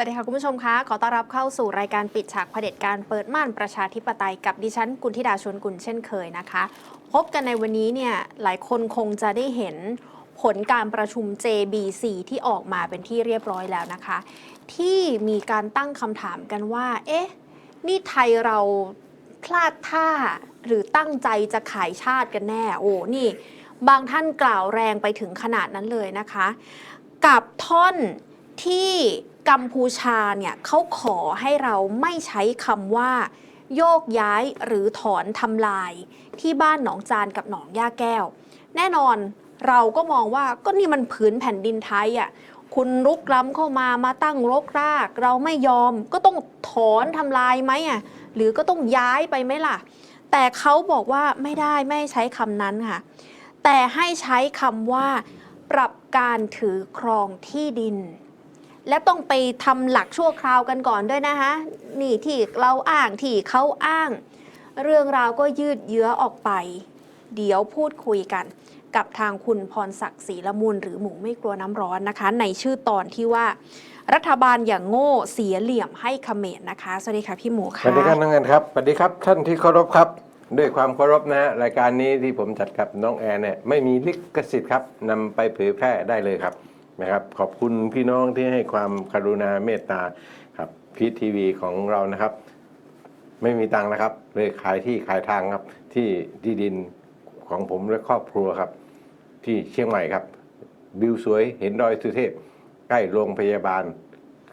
สวัสดีค่ะ คุณผู้ชมคะขอต้อนรับเข้าสู่รายการปิดฉากเผด็จการเปิดม่านประชาธิปไตยกับดิฉันกุลธิดาชวนกุลเช่นเคยนะคะ พบกันในวันนี้เนี่ยหลายคนคงจะได้เห็นผลการประชุม JBC ที่ออกมาเป็นที่เรียบร้อยแล้วนะคะ ที่มีการตั้งคำถามกันว่า เอ๊ะ นี่ไทยเราพลาดท่าหรือตั้งใจจะขายชาติกันแน่ โอ้นี่ บางท่านกล่าวแรงไปถึงขนาดนั้นเลยนะคะ กับท่อนที่ กัมพูชาเนี่ยเขาขอให้เราไม่ใช้คำว่า โยกย้ายหรือถอนทำลาย ที่บ้านหนองจานกับหนองย่าแก้ว แน่นอนเราก็มองว่าก็นี่มันผืนแผ่นดินไทยอะคุณรุกล้ำเข้ามามาตั้งรกราก เราไม่ยอมก็ต้องถอนทำลายไหมอะหรือก็ต้องย้ายไปไหมล่ะ แต่เขาบอกว่าไม่ได้ไม่ให้ใช้คำนั้นค่ะ แต่ให้ใช้คำว่า ปรับการถือครองที่ดิน และต้องไปทำหลักชั่วคราวกันก่อนด้วยนะคะนี่ที่เราอ้างที่เขาอ้าง เรื่องราวก็ยืดเยื้อออกไป เดี๋ยวพูดคุยกัน กับทางคุณพรศักดิ์ศรีละมุนหรือหมูไม่กลัวน้ำร้อนนะคะ ในชื่อตอนที่ว่ารัฐบาลอย่างโง่เสียเหลี่ยมให้เขมรนะคะ สวัสดีค่ะพี่หมูค่ะสวัสดีครับน้องเงินครับสวัสดีครับท่านที่เคารพครับ ด้วยความเคารพนะรายการนี้ที่ผมจัดกับน้องแอนเนี่ยไม่มีลิขสิทธิ์ครับนำไปเผยแพร่ได้เลยครับ นะครับ ขอบคุณพี่น้องที่ให้ความกรุณาเมตตาครับพีทีวีของเรานะครับ ไม่มีตังค์นะครับ เลยขายที่ขายทางครับ ที่ที่ดินของผมและครอบครัวครับ ที่เชียงใหม่ครับวิวสวยเห็นดอยสุเทพ ใกล้โรงพยาบาล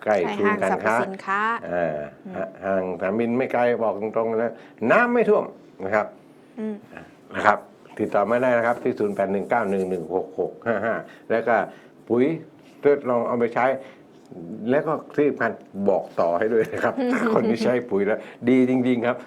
ใกล้ใช่ศูนห้างย์กาสรรรพค้าสินค้าอ่าฮะห่างสนามบินไม่ไกลบอกตรงๆนะน้ำไม่ท่วมนะครับอืมนะครับ ติดต่อไม่ได้นะครับที่ 0 8 1 9 1 1 6 6 5 5 แล้วก็ ปุ๋ยทดลองเอาไปใช้ แล้วก็ที่สำคัญบอกต่อให้ด้วยนะครับ คนที่ใช้ปุ๋ยแล้ว ดีจริง ๆ ครับ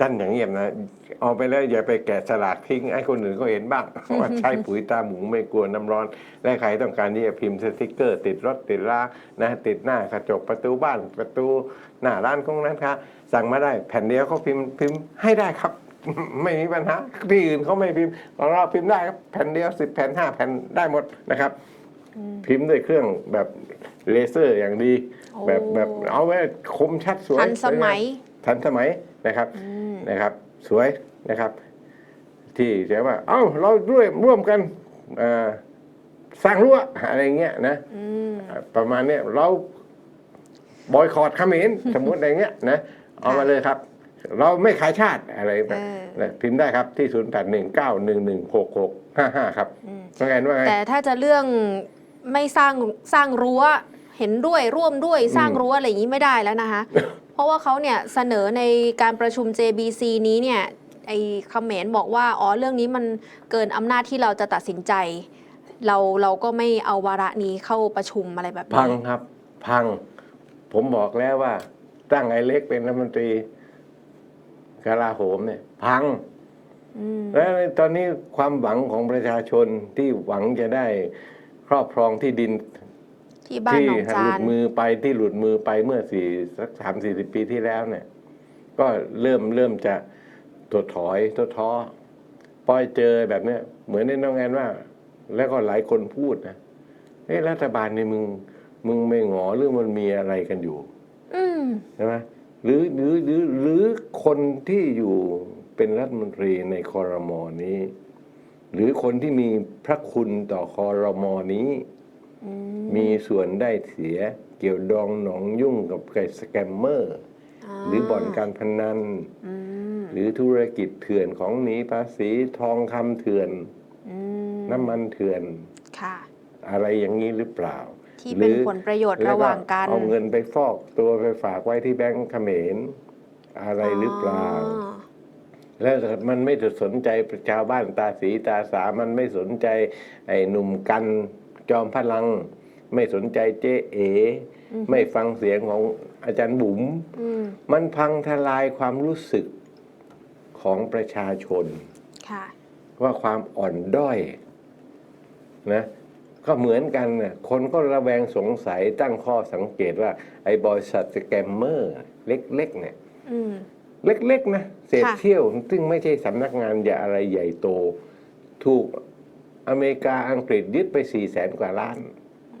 ท่านอย่างเงียบนะเอาไปแล้วอย่าไปแกะสลักทิ้งให้คนอื่นก็เห็นบ้างว่าใช้ปุ๋ยตาหมูไม่กลัวน้ำร้อน และใครต้องการที่จะพิมพ์สติกเกอร์ ติดรถติดลานะติดหน้ากระจกประตูบ้านประตูหน้าร้านของร้านค้าสั่งมาได้แผ่นเดียวเขาพิมพ์พิมพ์ให้ได้ครับ ไม่มีปัญหาที่อื่นเขาไม่พิมพ์ของเราพิมพ์ได้ครับแผ่นเดียวสิบแผ่นห้าแผ่นได้หมดนะครับ พิมพ์ด้วยเครื่องแบบเลเซอร์อย่างดีโอ้แบบแบบเอาไว้คมชัดสวยทันสมัยทันสมัยนะครับอืมนะครับ สวยนะครับ ที่เรียกว่า เอ้าเราด้วยร่วมกันเอ่อสร้างรั้วอะไรเงี้ยนะอืมประมาณเนี้ยเราบอยคอรดเขมรสมมติอะไรเงี้ยนะเอามาเลยครับ เราไม่ขายชาติอะไรแบบเออนะพิมพ์ได้ครับที่ 0 8 1 9 1 1 6 6 5 5 ครับอืมว่าไงว่าไงแต่ถ้าจะเรื่อง ไม่สร้างสร้างรั้วเห็นด้วยร่วมด้วยสร้างอืมรั้วอะไรอย่างนี้ไม่ได้แล้วนะคะ เพราะว่าเขาเนี่ยเสนอในการประชุม JBC นี้เนี่ยไอ้เขมรบอกว่าอ๋อเรื่องนี้มันเกินอำนาจที่เราจะตัดสินใจ เราเราก็ไม่เอาวาระนี้เข้าประชุมอะไรแบบพังนี้ครับ พัง ผมบอกแล้วว่า ตั้งไอ้เล็กเป็นรัฐมนตรีกลาโหมเนี่ย พังอืมและตอนนี้ความหวังของประชาชนที่หวังจะได้ ครอบครองที่ดินที่บ้านที่หนองหจาลุน ดมือไปที่หลุดมือไปเมื่อสี่สักสามสี่สิบปีที่แล้วเนี่ย ก็เริ่มเริ่มจะถดถอยถดท้อปอยเจอแบบเนี้ยเหมือนในน้องแอนว่า แล้วก็หลายคนพูดนะเฮ้รัฐบาลนี่มึง มึงไม่หงอหรือมันมีอะไรกันอยู่ อืม ใช่ไหมหรือหรือหรือหรือคนที่อยู่เป็นรัฐมนตรีในคอรมอนี้ หรือคนที่มีพระคุณต่อคอรมอนี้อืมมีส่วนได้เสียเกี่ยวดองหนองยุ่งกับไก่สแกมเมอร์าหรือบ่อนการพนันอืมหรือธุรกิจเถื่อนของหนีภาษีทองคำเถื่อนอืมน้ำมันเถื่อนค่ะอะไรอย่างนี้หรือเปล่า ที่เป็นผลประโยชน์ระหว่างกันเอาเงินไปฟอกตัวไปฝากไว้ที่แบงก์เขมรอะไรหรือเปล่าอ๋อ แล้วมันไม่สนใจชาวบ้านตาสีตาสามันไม่สนใจไอ้หนุ่มกันจอมพลัง ไม่สนใจเจ๊เออืมไม่ฟังเสียงของอาจารย์บุ๋มอืมมันพังทลายความรู้สึกของประชาชนค่ะว่าความอ่อนด้อยนะก็เหมือนกันน่ะคนก็ระแวงสงสัยตั้งข้อสังเกตว่า ไอ้บริษัทสแกมเมอร์ เล็ก ๆ เนี่ยอืม เล็กๆนะเศษค่ะเที่ยว ซึ่งไม่ใช่สำนักงานอย่าอะไรใหญ่โต ถูกอเมริกาอังกฤษยึดไปสี่แสนกว่าล้าน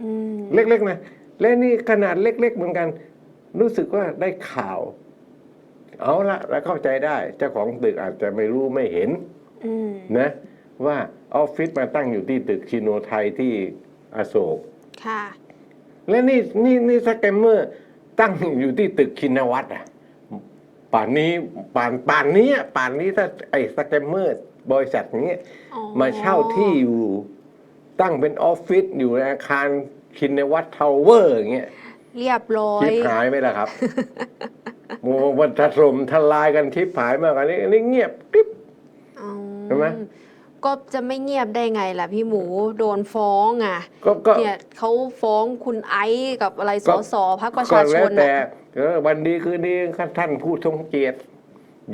อืมเล็กๆนะ และนี่ขนาดเล็ก ๆ เหมือนกัน รู้สึกว่าได้ข่าว เอาละแล้วเข้าใจได้ เจ้าของตึกอาจจะไม่รู้ไม่เห็นอืมนะ ว่าออฟฟิศมาตั้งอยู่ที่ตึกชิโนไทยที่อโศกค่ะ และนี่นี่นี่สแกมเมอร์ตั้งอยู่ที่ตึกชินวัตรอะ ป่านนี้ป่านป่านนี้อะป่านนี้ถ้าไอ้สแกมเมอร์บริษัทนี้อ๋อมาเช่าที่อยู่ ตั้งเป็นออฟฟิศอยู่ในอาคารชินวัตรทาวเวอร์อย่างเงี้ยเรียบร้อยชิปหายไหมล่ะครับโอ้มันถล่มทลายกันชิปหายมากอันนี้อันนี้เงียบปิ๊บอ๋อเห็นไหม ก็จะไม่เงียบได้ไงล่ะพี่หมูโดนฟ้องอะก็ก็ เนี่ยเขาฟ้องคุณไอซ์กับอะไรสก็ สพักประก็ชาชแล้วนแต่น่ะ เออวันดีคืนดีท่านผู้ทรงเกียรติ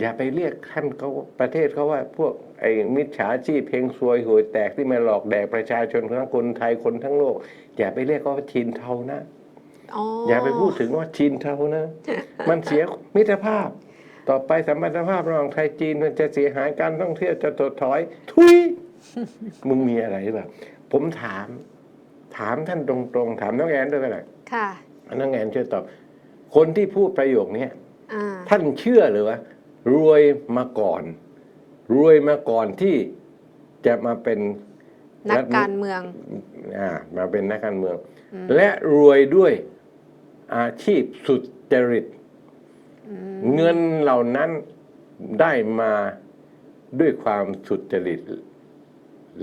อย่าไปเรียกท่านเขาประเทศเขาว่าพวกไอ้มิจฉาชีพเพลงซวยหวยแตกที่มาหลอกแดกประชาชนทั้งคนไทยคนทั้งโลก อย่าไปเรียกเขาว่าชินเทานะอ๋อออย่าไปพูดถึงว่าชินเทานะ มันเสียมิตรภาพ ต่อไปสัมพันธภาพระหว่างไทยจีนมันจะเสียหายการท่องเที่ยวจะถดถอย ทุยมึงมีอะไรแบบผมถาม ถามท่านตรงๆ ถามน้องแอนด้วยกันหน่อยค่ะน้องแอนช่วยตอบ คนที่พูดประโยคเนี้ยอ่าท่านเชื่อหรือว่ารวยมาก่อน รวยมาก่อนที่จะมาเป็นนักการเมืองอ่ามาเป็นนักการเมืองอืมและรวยด้วยอาชีพสุจริตอืมเงินเหล่านั้นได้มาด้วยความสุจริต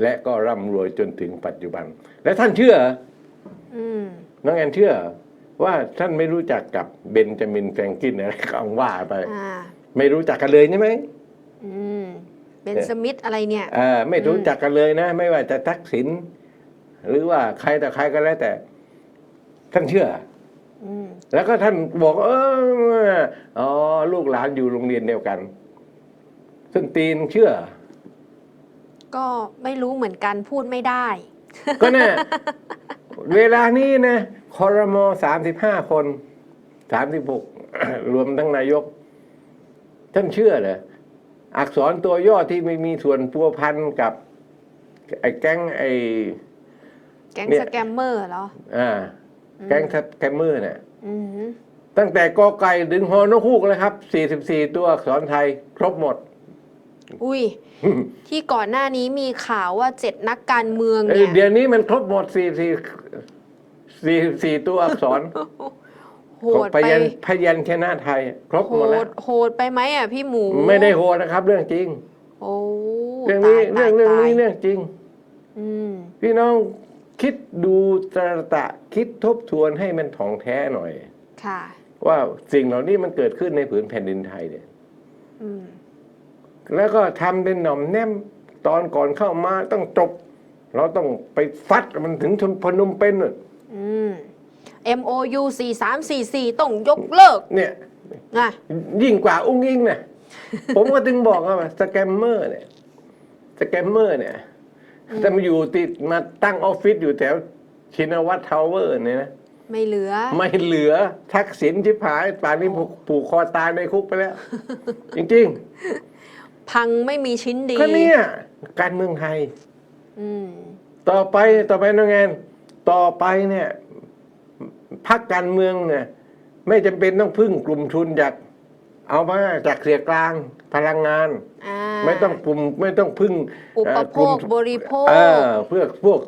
และก็ร่ำรวยจนถึงปัจจุบัน และท่านเชื่ออืมน้องแอนเชื่อ ว่าท่านไม่รู้จักกับเบนจามินแฟรงกินอะไรก็ว่าไป อ่าไม่รู้จักกันเลยใช่ไหมอืมเป็นสมิธอะไรเนี่ย เออไม่รู้จักกันเลยนะ ไม่ว่าจะทักษิณหรือว่าใครแต่ใครก็แล้วแต่ ท่านเชื่อ อืมแล้วก็ท่านบอกเอออ๋อลูกหลานอยู่โรงเรียนเดียวกันซึ่งตีนเชื่อ ก็ไม่รู้เหมือนกันพูดไม่ได้ ก็เนี่ย เวลานี้นะคอรมอสามสิบห้าคนสามสิบหกรวมทั้งนายก ท่านเชื่อเหรออักษรตัวย่อที่ไม่มีส่วนพัวพันกับ ไอ้แก๊งไอ้แก๊งเนี่ยสแกมเมอร์เหรออ่าแก๊งสแกมเมอร์เนี่ยอืมตั้งแต่กอไก่ถึงฮอนกฮูกเลยครับ 44 ตัวอักษรไทย ครบหมด อุ้ย ที่ก่อนหน้านี้มีข่าวว่าเจ็ดนักการเมืองเอ้ยเนี่ย เดี๋ยวนี้มันครบหมด44 44ตัวอักษรโหดพไปยัญพยัญชนะไทย ครบโหหมดแล้วดโหดไปไหมอะพี่หมู ไม่ได้โหดนะครับ เรื่องจริง โอ้เรื่องนี้ตายเรื่องเรื่องตายนี้เรื่องจริงอืมพี่น้องคิดดูตระตะคิดทบทวนให้มันถ่องแท้หน่อย ค่ะ ว่าสิ่งเหล่านี้มันเกิดขึ้นในผืนแผ่นดินไทยเนี่ยอืม แล้วก็ทำเป็นหน่อมแนมตอนก่อนเข้ามาต้องจบเราต้องไปฟัดมันถึงชนพนมเป็นน่ะอืม MOU 4344 ต้องยกเลิกเนี่ยนะยิ่งกว่าอุ้งอิงนะผมก็ถึงบอกว่าสแกมเมอร์เนี่ยสแกมเมอร์เนี่ยจะมาอยู่ติดมาตั้งออฟฟิศอยู่แถวชินวัตรทาวเวอร์เนี่ยนะไม่เหลือ ไม่เหลือทักษิณชิบหายป่านนี้ผูกผูกคอตายในคุกไปแล้ว จริง พังไม่มีชิ้นดีๆก็เนี่ยการเมืองไทยอืมต่อไปต่อไปน้องแอนต่อไปเนี่ยพักการเมืองเนี่ย ไม่จำเป็นต้องพึ่งกลุ่มทุนจากเอามาจากเสียกลางพลังงานอ่าไม่ต้องกลุ่มไม่ต้องพึ่งอุปเอ่อโภกลุ่มคบริโภคเออเพื่อพวก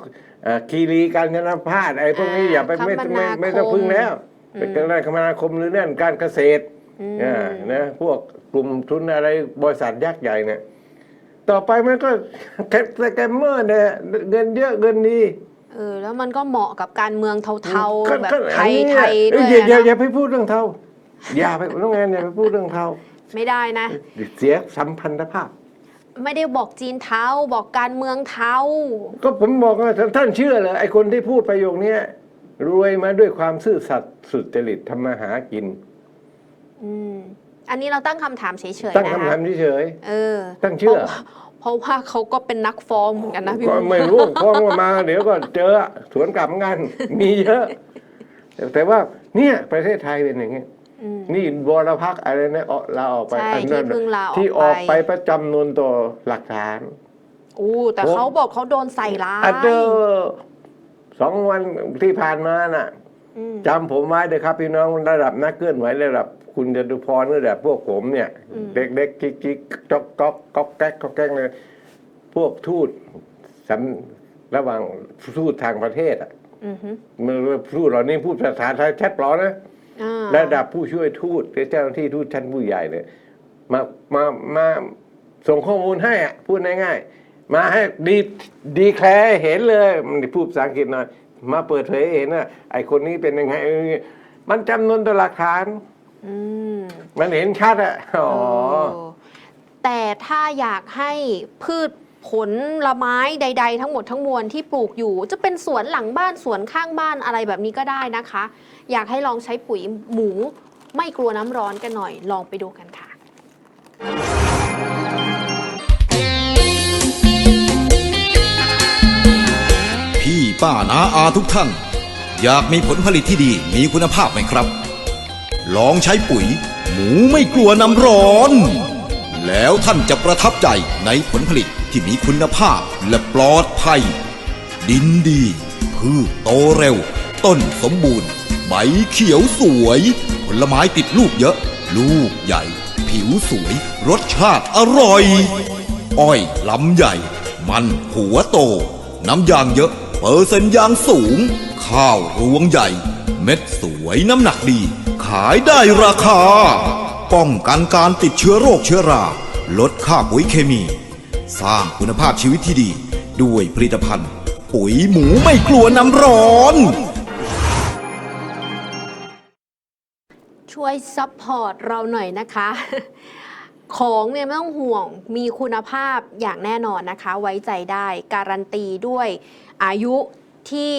เอ่อคีรีการเงินพาดไอ้พวกนี้อ่าอย่าไปไม่คมไม่นาคมไม่ต้องพึ่งแล้วอืมเป็นการคมนาคมหรือนั่นการเกษตร อืมอ่านะพวกกลุ่มทุนอะไรบริษัทยักษ์ใหญ่เนี่ยต่อไปมันก็แคสแกมเมอร์เนี่ยเงินเยอะเงินดีเออแล้วมันก็เหมาะกับการเมืองเทาก็ๆแบบก็ไทอันยนี้ไทยเอ้ด้วยอย่าอย่านะอย่าไปพูดเรื่องเทาอย่าไปน้องแอนอย่าไปพูดเรื่องเทาไม่ได้นะ เสียสัมพันธภาพ ไม่ได้บอกจีนเทาบอกการเมืองเทาก็ผมบอกว่าท่านท่านเชื่อเหรอไอ้คนที่พูดประโยคเนี้ยรวยมาด้วยความซื่อสัตย์สุจริตทำมาหากิน อืมอันนี้เราตั้งคำถามเฉยๆตั้งนะคำคะถามเฉยเออตั้งเชื่อเพราะว่าเพราะว่าเขาก็เป็นนักฟ้องเหมือนกันนะๆพี่ก็บุ๊คไม่รู้ฟ้องว่ามา เดี๋ยวก็เจอสวนกลับเหมือนกันมีเยอะแต่แต่ว่าเนี่ยประเทศไทยเป็นอย่างนี้อืม นี่วรพักษ์อะไรนะเอาลาออกไปใช่อันนั้นที่เพิ่งลาออกที่ออกไปไปประจำนวนต่อหลักฐาน อู้แต่เขาบอกเขาโดนใส่ร้ายอันเดอร์สองวันที่ผ่านมาน่ะมอืมจำผมไว้เลยครับพี่น้องระดับนักเคลื่อนไหวระดับ คุณจตุพรระดับพวกผมเนี่ยอืมเด็กๆกิ๊กกิ๊กจ๊อกก๊อกก๊อกแก๊กก๊อกแก๊กเลยพวกทูตสำระหว่างทูตทางประเทศอะอือฮึมันทูตเหล่านี้พูดภาษาไทยแชทปลอนะอ่าระดับผู้ช่วยทูตหรือเจ้าหน้าที่ทูตชั้นผู้ใหญ่เนี่ยมามามาส่งข้อมูลให้อะพูดง่ายๆมาให้ดีดีแคลร์เห็นเลยมันพูดภาษาอังกฤษหน่อยมาเปิดเผยให้เห็นว่าไอ้คนนี้เป็นยังไงเออมันจำนวนตัวหลักฐาน อืมมันเห็นชัดอะอ๋อเออแต่ถ้าอยากให้พืชผลละไม้ใด ๆ ทั้งหมดทั้งมวลที่ปลูกอยู่ จะเป็นสวนหลังบ้านสวนข้างบ้านอะไรแบบนี้ก็ได้นะคะ อยากให้ลองใช้ปุ๋ยหมูไม่กลัวน้ำร้อนกันหน่อย ลองไปดูกันค่ะ พี่ป้านาอาทุกท่าน อยากมีผลผลิตที่ดีมีคุณภาพไหมครับ ลองใช้ปุ๋ย หมูไม่กลัวน้ำร้อน แล้วท่านจะประทับใจในผลผลิตที่มีคุณภาพและปลอดภัย ดินดี พืชโตเร็ว ต้นสมบูรณ์ ใบเขียวสวย ผลไม้ติดลูกเยอะ ลูกใหญ่ ผิวสวย รสชาติอร่อย อ้อยลำใหญ่ มันหัวโต น้ำยางเยอะ เปอร์เซ็นต์ยางสูง ข้าวรวงใหญ่ เม็ดสวยน้ำหนักดี ขายได้ราคา ป้องกันการติดเชื้อโรคเชื้อรา ลดค่าปุ๋ยเคมี สร้างคุณภาพชีวิตที่ดี ด้วยผลิตภัณฑ์ ปุ๋ยหมูไม่กลัวน้ำร้อน ช่วยซัพพอร์ตเราหน่อยนะคะ ของเนี่ยไม่ต้องห่วงมีคุณภาพอย่างแน่นอนนะคะ ไว้ใจได้ การันตีด้วยอายุที่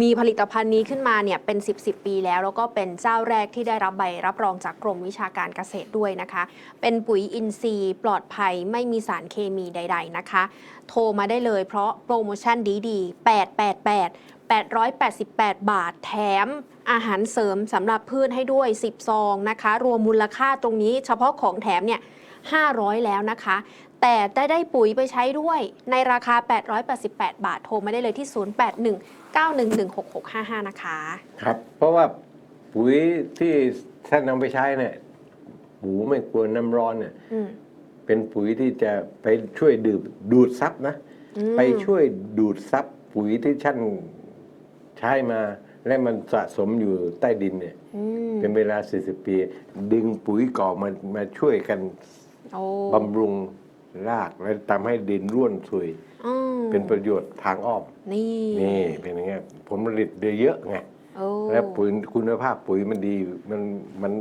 มีผลิตภัณฑ์นี้ขึ้นมาเนี่ยเป็น 10 10ปีแล้ว แล้วก็เป็นเจ้าแรกที่ได้รับใบรับรองจากกรมวิชาการเกษตรด้วยนะคะ เป็นปุ๋ยอินทรีย์ปลอดภัยไม่มีสารเคมีใด ๆนะคะ โทรมาได้เลยเพราะโปรโมชั่นดีๆ 888 888 บาทแถมอาหารเสริมสำหรับพืชให้ด้วย 10 ซองนะคะ รวมมูลค่าตรงนี้เฉพาะของแถมเนี่ย 500 แล้วนะคะ แต่ได้ได้ปุ๋ยไปใช้ด้วยในราคา 888 บาทโทรมาได้เลยที่ 0819116655 นะคะ ครับ เพราะว่าปุ๋ยที่ท่านนำไปใช้เนี่ยหมูไม่กลัวน้ำร้อนเนี่ย อืมเป็นปุ๋ยที่จะไปช่วยดื่มดูดซับนะ อืมไปช่วยดูดซับปุ๋ยที่ท่านใช้มา และมันสะสมอยู่ใต้ดินเนี่ย อืมเป็นเวลา 40 ปี ดึงปุ๋ยเก่ามามาช่วยกันโอ้บำรุง รากและทำให้ดินร่วนซุยอืมเป็นประโยชน์ทางอ้อม นี่นี่เป็นอย่างเงี้ยผลผลิตได้เยอะไงโอ้และปุ๋ยคุณภาพปุ๋ยมันดีมันมัน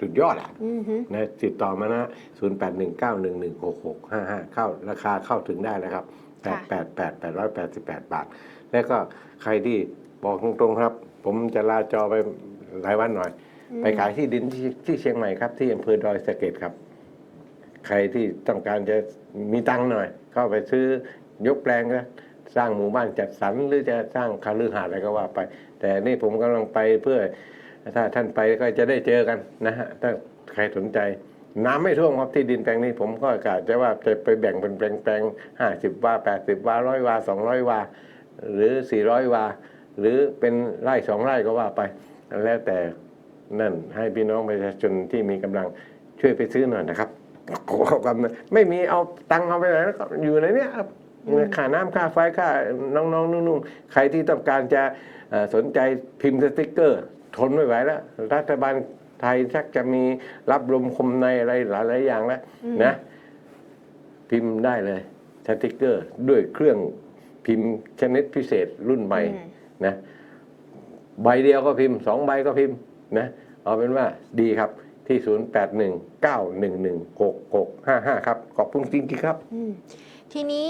สุดยอดอะอือฮึนะติดต่อมานะ 0 8 1 9 1 1 6 6 5 5 เข้าราคาเข้าถึงได้แล้วครับ8 8 8 888บาท แล้วก็ใครที่บอกตรงๆครับ ผมจะลาจอไปหลายวันหน่อย ไปขายที่ดินที่ที่เชียงใหม่ครับ ที่อำเภอดอยสะเก็ดครับ ใครที่ต้องการจะมีตังค์หน่อย เข้าไปซื้อยกแปลงก็สร้างหมู่บ้านจัดสรรหรือจะสร้างคาลือหาดอะไรก็ว่าไป แต่นี่ผมกำลังไปเพื่อถ้าท่านไปก็จะได้เจอกันนะฮะถ้าใครสนใจ น้ำไม่ท่วมครับที่ดินแปลงนี้ผมก็กะจะว่าจะไปแบ่งเป็นแปลงแปลงห้าสิบวาแปดสิบวาร้อยวาสองร้อยวา หรือสี่ร้อยวา หรือเป็นไร่สองไร่ก็ว่าไป แล้วแต่นั่นให้พี่น้องประชาชนที่มีกำลังช่วยไปซื้อหน่อยนะครับ ขอความนะไม่มีเอาตังค์เอาไปไหนแล้วก็อยู่ในเนี้ยครับค่าน้ำค่าไฟค่าน้องๆนุ่งๆ ใครที่ต้องการจะเอ่อสนใจพิมพ์สติกเกอร์ ทนไม่ไหวแล้ว รัฐบาลไทยชักจะมีรับลมคมในอะไรหลายๆอย่างแล้วนะ พิมพ์ได้เลยสติกเกอร์ ด้วยเครื่องพิมพ์ชนิดพิเศษรุ่นใหม่อืมนะใบเดียวก็พิมพ์สองใบก็พิมพ์นะเอาเป็นว่าดีครับ ที่ 0 8 1 9 1 1 6 6 5 5 ครับ ขอบคุณจริงๆครับ อืมทีนี้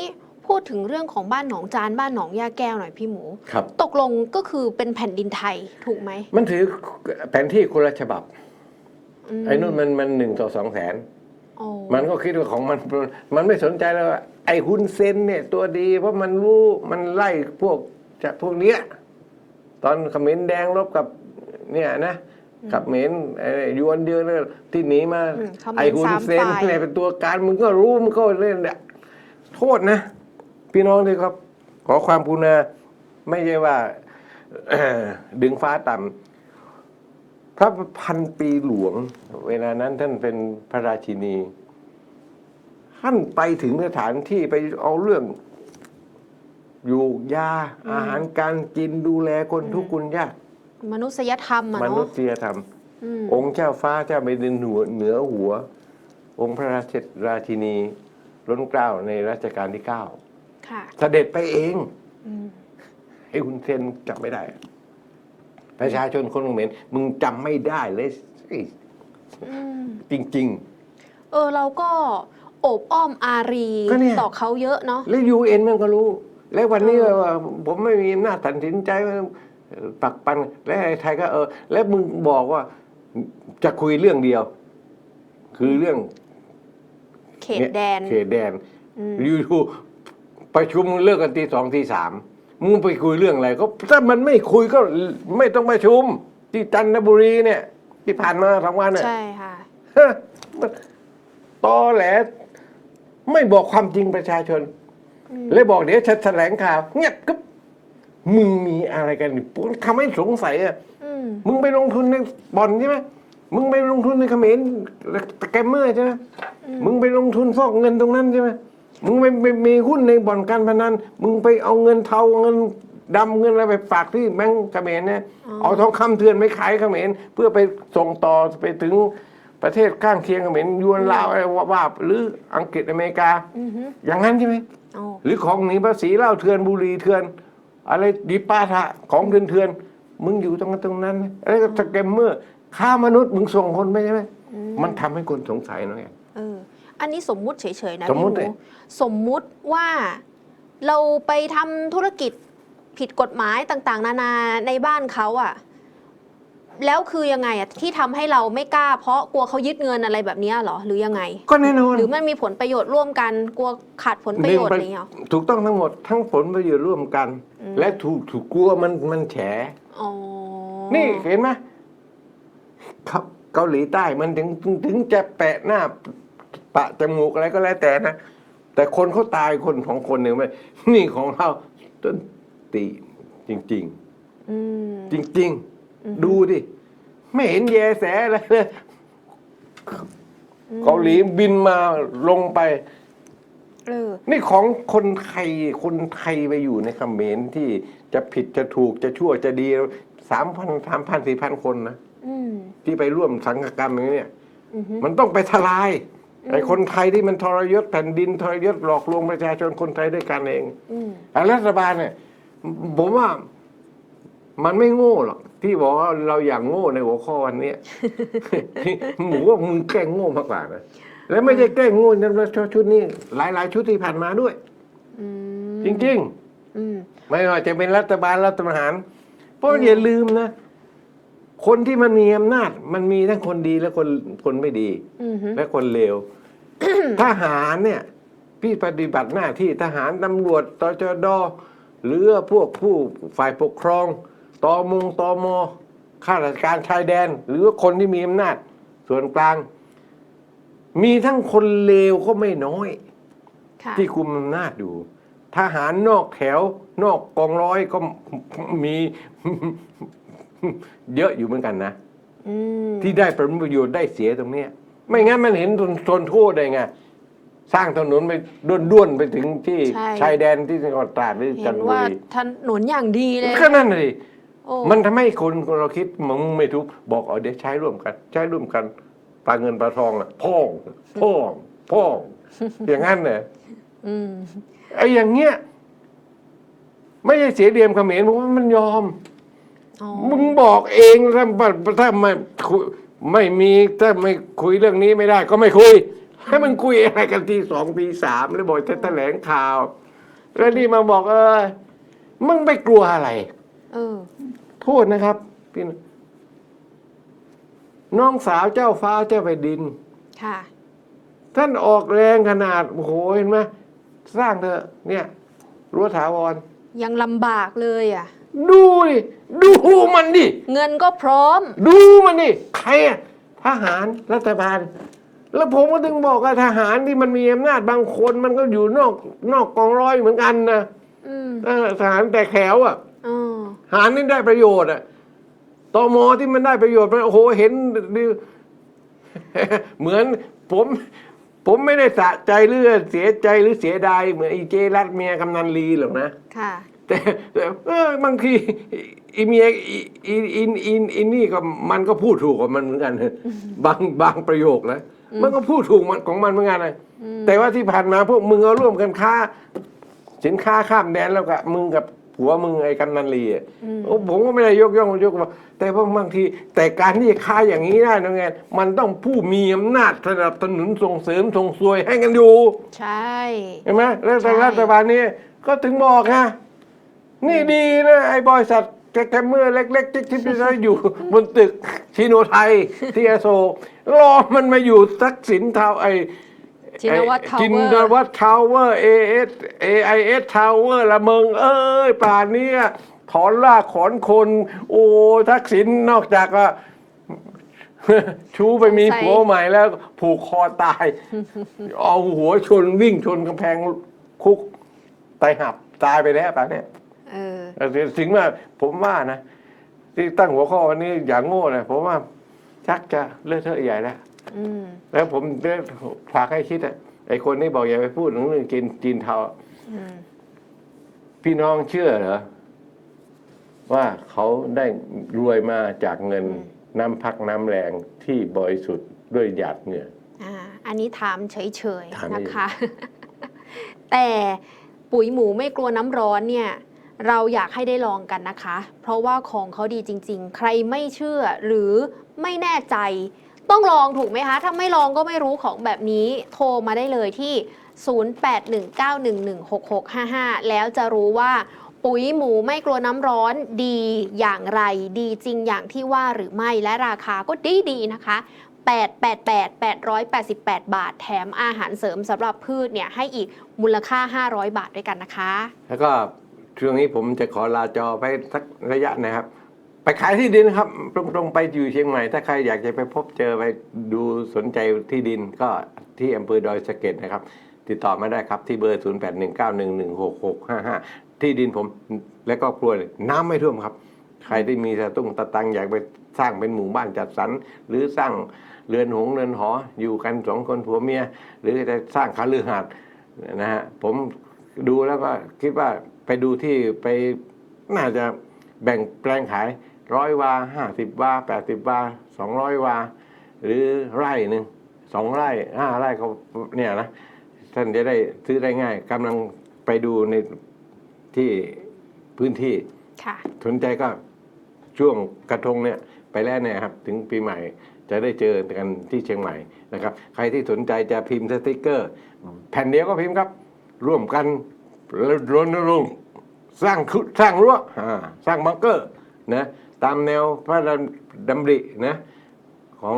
พูดถึงเรื่องของบ้านหนองจานบ้านหนองยาแก้วหน่อยพี่หมู ครับ ตกลงก็คือเป็นแผ่นดินไทยถูกไหมมันถือแผนที่คนละฉบับ มไอ้นู่นมันมันหนึ่งต่อสองแสน โอ้มันก็คิดว่าของมัน มันไม่สนใจแล้วว่าไอ้ฮุนเซนเนี่ยตัวดี เพราะมันรู้มันไล่พวกจะพวกเนี้ยตอนเขมรแดงรบกับเนี่ยนะ กับเขมรไอ้ยวนเดียวเนี่ยที่หนีมาอืมเขมรไอ้ฮุนสามเซนฝ่ายเนี่ยเป็นตัวการมึงก็รู้มึงก็เล่นเนี่ยโทษนะ พี่น้องที่ครับ ขอความกรุณาไม่ใช่ว่าเอ่อดึงฟ้าต่ำพระพันปีหลวง เวลานั้นท่านเป็นพระราชินี ท่านไปถึงสถานที่ไปเอาเรื่องอยู่ยาอาหารการกินดูแลคนทุกข์คนยาก มนุษยธรรมอะมนุเนาะษยธรรม อืมองค์เจ้าฟ้าเจ้าไปดินหัวเหนือหัว องค์พระราชราชินีล้นเกล้าในรัชกาลที่เก้าค่ะเสด็จไปเองอืมไอ้คุณเซนจำไม่ได้ ประชาชนคนเขมรมึงจำไม่ได้เลยสิอืมจริง เออเราก็โอบอ้อมอารีก็เนี่ย ต่อเขาเยอะเนาะ ๆ แล้วยูเอ็นมันก็รู้ แล้ววันนี้เออว่าผมไม่มีหน้าจตัดสินใจว่า ปักปันและไอ้ไทยก็เออ แล้วมึงบอกว่าจะคุยเรื่องเดียว คือเรื่องเขตแดนเขตแดนอืมอยู่ๆประชุมเลิกกันตีสองตีสามมึงไปคุยเรื่องอะไรก็ถ้ามันไม่คุยก็ไม่ต้องประชุม ที่จันทบุรีเนี่ย ที่ผ่านมาสองวันเนี่ยใช่ค่ะฮะมันตอแหลไม่บอกความจริงประชาชนอืมเลยบอกเดี๋ยวจะแถลงข่าวเงียบกึ๊บ มึงมีอะไรกันนี่ทำให้สงสัยอะอืมมึงไปลงทุนในบ่อนใช่ไหมมึงไปลงทุนในเขมรแกมเมอร์ใช่ไหมอืมมึงไปลงทุนฟอกเงินตรงนั้นใช่ไหมมึงไปไปมีหุ้นในบ่อนการพนัน มึงไปเอาเงินเทาเงินดำเงินอะไรไปฝากที่แบงก์เขมรเนี่ยเอาทองคำเถื่อนไปขายเขมรเพื่อไปส่งต่อไปถึงประเทศข้างเคียงเขมรยวนลาวอะไรว่าๆหรืออังกฤษอเมริกาอือฮึอย่างนั้นใช่ไหมโอ้หรือของหนีภาษีเหล้าเถื่อนบุหรี่เถื่อน อะไรดิปาทะของเถื่อนเถื่อนๆมึงอยู่ตรงนั้นตรงนั้นนะอะไรก็สแกมเมอร์ฆ่ามนุษย์มึงส่งคนไปใช่ไหมมันทำให้คนสงสัยนะไงเอออันนี้สมมุติเฉยๆนะสมมุพี่ติหเลมูยสมมุติว่าเราไปทำธุรกิจผิดกฎหมายต่าง ๆ นานาในบ้านเขาอะ แล้วคือยังไงอะที่ทำให้เราไม่กล้า เพราะกลัวเขายึดเงินอะไรแบบเนี้ยเหรอหรือยังไง ก็แน่นอน หรือมันมีผลประโยชน์ร่วมกันกลัวขาดผลประโยชน์อะไรอย่างเงี้ยเหรอถูกต้องทั้งหมดทั้งผลประโยชน์ร่วมกัน และถูกถูกกลัวมันมันแฉ อ๋อนี่เห็นไหมครับเกาหลีใต้มันถึงถึงถึงจะแปะหน้า ปะจมูกอะไรก็แล้วแต่นะ แต่คนเขาตายคนของคนหนึ่งไหมนี่ของเราต้นตีจริงอืมๆจริง ๆ ดูดิ ไม่เห็นแยแสอะไรเลยเกาหลีบินมาลงไปเออนี่ของคนไทยคนไทยไปอยู่ในเขมรที่จะผิดจะถูกจะชั่วจะดีสามพันสามพันสี่พันคนนะอืม ที่ไปร่วมสังฆกรรมอย่างนี้เนี่ยอือฮึ มันต้องไปทลายไอ้คนไทยที่มันทรยศแผ่นดินทรยศหลอกลวงประชาชนคนไทยด้วยกันเอง อืมแต่รัฐบาลเนี่ยผมว่า มันไม่โง่หรอกที่บอกว่าเราอย่างโง่ในหัวข้อวันเนี้ยหมูว่ามึงแกล้งโง่มากกว่านะแล้วไม่ใช่แกล้งโง่ในชุดนี้ หลาย ๆ ชุดที่ผ่านมาด้วยอืมจริงอืมๆไม่ว่าจะเป็นรัฐบาลรัฐประหาร เพราะอย่าลืมนะ คนที่มันมีอำนาจ มันมีทั้งคนดีและคนคนไม่ดีอือฮึและคนเลวทหารเนี่ย พี่ปฏิบัติหน้าที่ทหารตำรวจตจดหรือพวกผู้ฝ่ายปกครอง ตอมงตอมข้าราชการชายแดน หรือว่าคนที่มีอำนาจ ส่วนกลาง มีทั้งคนเลวก็ไม่น้อยค่ะที่คุมอำนาจอยู่ ทหารนอกแถวนอกกองร้อยก็มีเยอะอยู่เหมือนกันนะอืมที่ได้ผลประโยชน์ได้เสียตรงเนี้ย ไม่งั้นมันเห็นทนทนโทษได้ไงสร้างถนนไปด้วนๆไปถึงที่ใช่ชายแดนที่จังหวัดตราดหรือเห็จันนทบุว่ารีถนนอย่างดีเลยก็นั่นเลยโอ้ มันทำให้คนเราคิดมึงไม่ทุกบอกเอาเดี๋ยวใช้ร่วมกัน ใช้ร่วมกันปลาเงินปลาทองอะพ่องพ่องพ่องอย่างนั้นเนี่ยอืมไอ้อย่างเงี้ยไม่ใช่เสียเดียมเขมรผมว่ามันยอมอ๋อมึงบอกเองถ้าถ้าไม่คุยไม่มีถ้าไม่คุยเรื่องนี้ไม่ได้ ก็ไม่คุย ให้มันคุยอะไรกันทีสองทีสามแล้วบอกจะแถลงข่าว แล้วนี่มาบอกเออมึงไม่กลัวอะไร เออ โทษนะครับพี่น้องน้องสาวเจ้าฟ้าเจ้าแผ่นดิน ค่ะ ท่านออกแรงขนาด โอ้โหเห็นไหมสร้างเถอะ เนี่ยรั้วถาวร ยังลำบากเลยอะ ดูดิดูมันดิ เงินก็พร้อม ดูมันดิ ใครอะทหารรัฐบาล แล้วผมก็ถึงบอกว่าทหารที่มันมีอำนาจบางคนมันก็อยู่นอกนอกกองร้อยเหมือนกันนะอืมเออทหารแต่แขวอะอ๋อ หารนี่ได้ประโยชน์อะตมที่มันได้ประโยชน์มันโอ้โหเห็นดิเหมือนผม ผมไม่ได้สะใจหรือเสียใจหรือเสียดายเหมือนไอีเจรัตเมียกำนันลีหรอกนะค่ะแต่แต่เออบางทีอีเมียอีอีอินอินอินนี่ก็มันก็พูดถูกกับมันเหมือนกันบางบางประโยคนะมันก็พูดถูกมันของมันเหมือนกันนะแต่ว่าที่ผ่านมาพวกมึงเอาร่วมกันค้า สินค้าข้ามแดนแล้วก็มึงกับ ผัวมึงไอ้กำนันลีอะโอ้ผมก็ไม่ได้ยกย่องยกว่าแต่ว่าบางที แต่การที่จะค้าอย่างนี้ได้นะไงมันต้องผู้มีอำนาจสนับสนุนส่งเสริมส่งซวยให้กันอยู่ ใช่เห็นไหมแล้วใช่แต่รัฐบาลนี้ก็ถึงบอกไงนี่ดีนะไอ้บริษัทแกมเมอร์เล็กๆ ที่ที่เราอยู่บนตึกชิโนไทยที่อโศกรอมันมาอยู่ทักษิณทาวไอ้ ชินวัตรทาวจินเวอร์วัตรทาวเวอร์เอเอสเอไอเอสทาวเวอร์ละเมึงเอ้ยป่านนี้ถอนรากถอนคน โอ้ทักษิณนอกจากว่า ชูไปมีสงสัยผัวใหม่แล้ว ผูกคอตาย เอาหัวชนวิ่งชนกำแพงคุกตายหับตายไปแล้วป่านเนี้ยเออ ถึงว่าผมว่านะ ที่ตั้งหัวข้อวันนี้อย่างโง่นะผมว่าชักจะเลือะเทอะใหญ่แล้วอืม แล้วผมได้ฝากให้คิดอะไอคนนี้บอกอย่าไปพูดถึงเรื่องกินจีนเทาอืมพี่น้องเชื่อเหรอว่าเขาได้รวยมาจากเงินน้ำพักน้ำแรงที่บริสุทธิ์ด้วยหยาดเหงื่ออ่าอันนี้ถามเฉยถามๆเฉยนะคะ แต่ปุ๋ยหมูไม่กลัวน้ำร้อนเนี่ย เราอยากให้ได้ลองกันนะคะ เพราะว่าของเขาดีจริง ๆ ใครไม่เชื่อหรือไม่แน่ใจ ต้องลองถูกไหมคะ ถ้าไม่ลองก็ไม่รู้ของแบบนี้ โทรมาได้เลยที่ 0819116655 แล้วจะรู้ว่าปุ๋ยหมูไม่กลัวน้ำร้อนดีอย่างไร ดีจริงอย่างที่ว่าหรือไม่และราคาก็ดีดีๆนะคะ 888 888 บาท แถมอาหารเสริมสำหรับพืชเนี่ยให้อีกมูลค่า 500 บาทด้วยกันนะคะ แล้วก็ช่วงนี้ผมจะขอลาจอไปสักระยะนะครับ ไปขายที่ดินครับ ตรงๆไปอยู่เชียงใหม่ ถ้าใครอยากจะไปพบเจอไปดูสนใจที่ดินก็ที่อำเภอดอยสะเก็ดนะครับ ติดต่อมาได้ครับที่เบอร์ 0819116655 ที่ดินผมและก็ครัวเลยน้ำไม่ท่วมครับ ใครที่มีสตุ้งตะตังอยากไปสร้างเป็นหมู่บ้านจัดสรรหรือสร้างเรือนหงส์เรือนหออยู่กันสองคนผัวเมีย หรือจะสร้างคาลือหาดนะฮะผมดูแล้วก็คิดว่าไปดูที่ไปน่าจะแบ่งแปลงขาย ร้อยวาห้าสิบวาแปดสิบวาสองร้อยวา หรือไร่หนึ่งสองไร่ห้าไร่ก็เนี่ยนะท่านจะได้ซื้อได้ง่ายกำลังไปดูในที่พื้นที่ค่ะสนใจก็ช่วงกระทงเนี่ยไปแล้วเนี่ยครับ ถึงปีใหม่จะได้เจอกันที่เชียงใหม่นะครับ ใครที่สนใจจะพิมพ์สติกเกอร์ แผ่นเดียวก็พิมพ์ครับ ร่วมกันรณรงค์สร้างคุสร้างรั้วอ่าสร้างบังเกอร์นะ ตามแนวพระดำรินะของ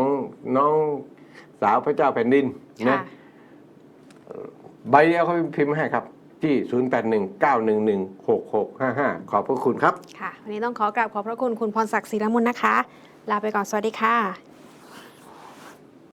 น้องสาวพระเจ้าแผ่นดินนะค่ะใบเดียวเขาพิมพ์ให้ครับ ที่ 0819116655 ขอบพระคุณครับ ค่ะ วันนี้ต้องขอกราบขอบพระคุณ คุณพรศักดิ์ศรีละมุนนะคะ ลาไปก่อน สวัสดีค่ะ